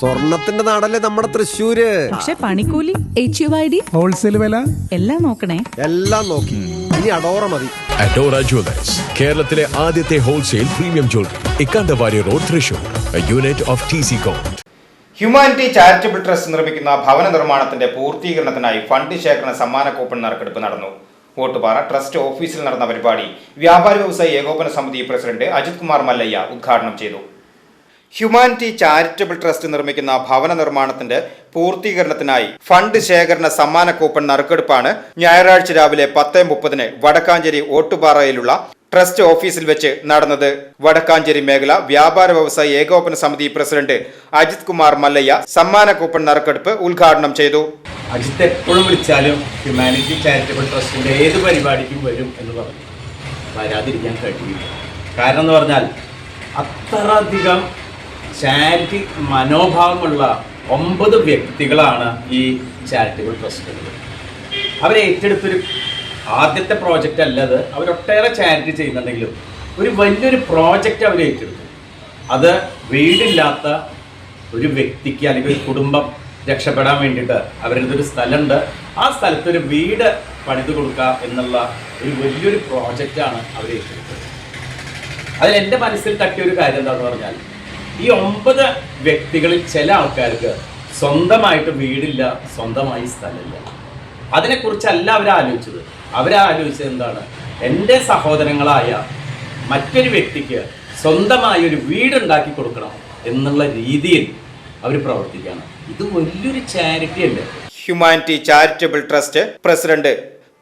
സ്വർണത്തിന്റെ നാടല്ലേ നമ്മുടെ തൃശ്ശൂര്? പക്ഷെ പണിക്കൂലി H U I D wholesale വില? എല്ലാം നോക്കണേ. എല്ലാം നോക്കി. ഇനി അഡോറ മതി. അഡോറ ജ്വല്ലേഴ്സ് കേരളത്തിലെ ആദ്യത്തെ wholesale premium jewellery Ikkandavari road Thrissur. Unit of T C coat humanity charitable trust നിർമ്മിക്കുന്ന ഭവന നിർമ്മാണത്തിന്റെ പൂർത്തീകരണത്തിനായി ഫണ്ട് ശേഖരണ സമ്മാന കൂപ്പൺ നറുക്കെടുപ്പ് നടന്നു. വോട്ടുപാറ ട്രസ്റ്റ് ഓഫീസിൽ നടന്ന പരിപാടി വ്യാപാരി വ്യവസായ ഏകോപന സമിതി പ്രസിഡന്റ് അജിത് കുമാർ മല്ലയ്യ ഉദ്ഘാടനം ചെയ്തു. ഹ്യൂമാനിറ്റി ചാരിറ്റബിൾ ട്രസ്റ്റ് നിർമ്മിക്കുന്ന ഭവന നിർമ്മാണത്തിന്റെ പൂർത്തീകരണത്തിനായി ഫണ്ട് ശേഖരണ സമ്മാന കൂപ്പൺ നറുക്കെടുപ്പാണ് ഞായറാഴ്ച രാവിലെ പത്ത് മുപ്പതിന് വടക്കാഞ്ചേരി ഓട്ടുപാറയിലുള്ള ട്രസ്റ്റ് ഓഫീസിൽ വെച്ച് നടന്നത്. വടക്കാഞ്ചേരി മേഖല വ്യാപാര വ്യവസായ ഏകോപന സമിതി പ്രസിഡന്റ് അജിത് കുമാർ മല്ലയ്യ സമ്മാന കൂപ്പൺ നറുക്കെടുപ്പ് ഉദ്ഘാടനം ചെയ്തു. അജിത്ത് എപ്പോഴും വിളിച്ചാലും ഹ്യൂമാനിറ്റി ചാരിറ്റബിൾ ട്രസ്റ്റിന്റെ ഏത് പരിപാടിക്കും വരും എന്ന് പറഞ്ഞു. വരാതിരിക്കാൻ കഴിയില്ല. കാരണം എന്ന് പറഞ്ഞാൽ അത്രയധികം ചാരിറ്റി മനോഭാവമുള്ള ഒമ്പത് വ്യക്തികളാണ് ഈ ചാരിറ്റബിൾ ട്രസ്റ്റുകൾ അവരെ ഏറ്റെടുത്തൊരു ആദ്യത്തെ പ്രോജക്റ്റ് അല്ലത് അവരൊട്ടേറെ ചാരിറ്റി ചെയ്യുന്നുണ്ടെങ്കിലും ഒരു വലിയൊരു പ്രോജക്റ്റ് അവർ ഏറ്റെടുത്തു. അത് വീടില്ലാത്ത ഒരു വ്യക്തിക്ക് അല്ലെങ്കിൽ ഒരു കുടുംബം രക്ഷപ്പെടാൻ വേണ്ടിയിട്ട് അവരുടെ ഒരു സ്ഥലമുണ്ട്. ആ സ്ഥലത്ത് ഒരു വീട് പണിത് കൊടുക്കുക എന്നുള്ള ഒരു വലിയൊരു പ്രോജക്റ്റാണ് അവർ ഏറ്റെടുത്തത്. അതിൽ എന്റെ മനസ്സിൽ തട്ടിയ ഒരു കാര്യം എന്താണെന്ന് പറഞ്ഞാൽ ഈ ഒമ്പത് വ്യക്തികളിൽ ചില ആൾക്കാർക്ക് സ്വന്തമായിട്ട് വീടില്ല സ്വന്തമായി സ്ഥലമില്ല. അതിനെക്കുറിച്ചല്ല അവർ ആലോചിച്ചത്. അവരാലോചിച്ചത് എന്താണ്? എന്റെ സഹോദരങ്ങളായ മറ്റൊരു വ്യക്തിക്ക് സ്വന്തമായി ഒരു വീടുണ്ടാക്കി കൊടുക്കണം എന്നുള്ള രീതിയിൽ അവർ പ്രവർത്തിക്കുകയാണ്. ഇത് വലിയൊരു ചാരിറ്റി അല്ലേ? Humanity charitable trust president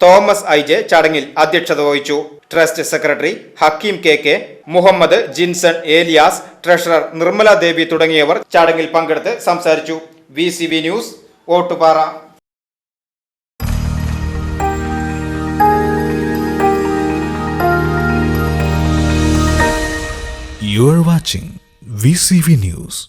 Thomas I J ചടങ്ങിൽ അധ്യക്ഷത വഹിച്ചു. Trust secretary Hakeem K K Muhammad Jinson Elias treasurer Nirmala Devi തുടങ്ങിയവർ ചടങ്ങിൽ പങ്കെടുത്ത് സംസാരിച്ചു V C B news Ottupara You are watching VCV News.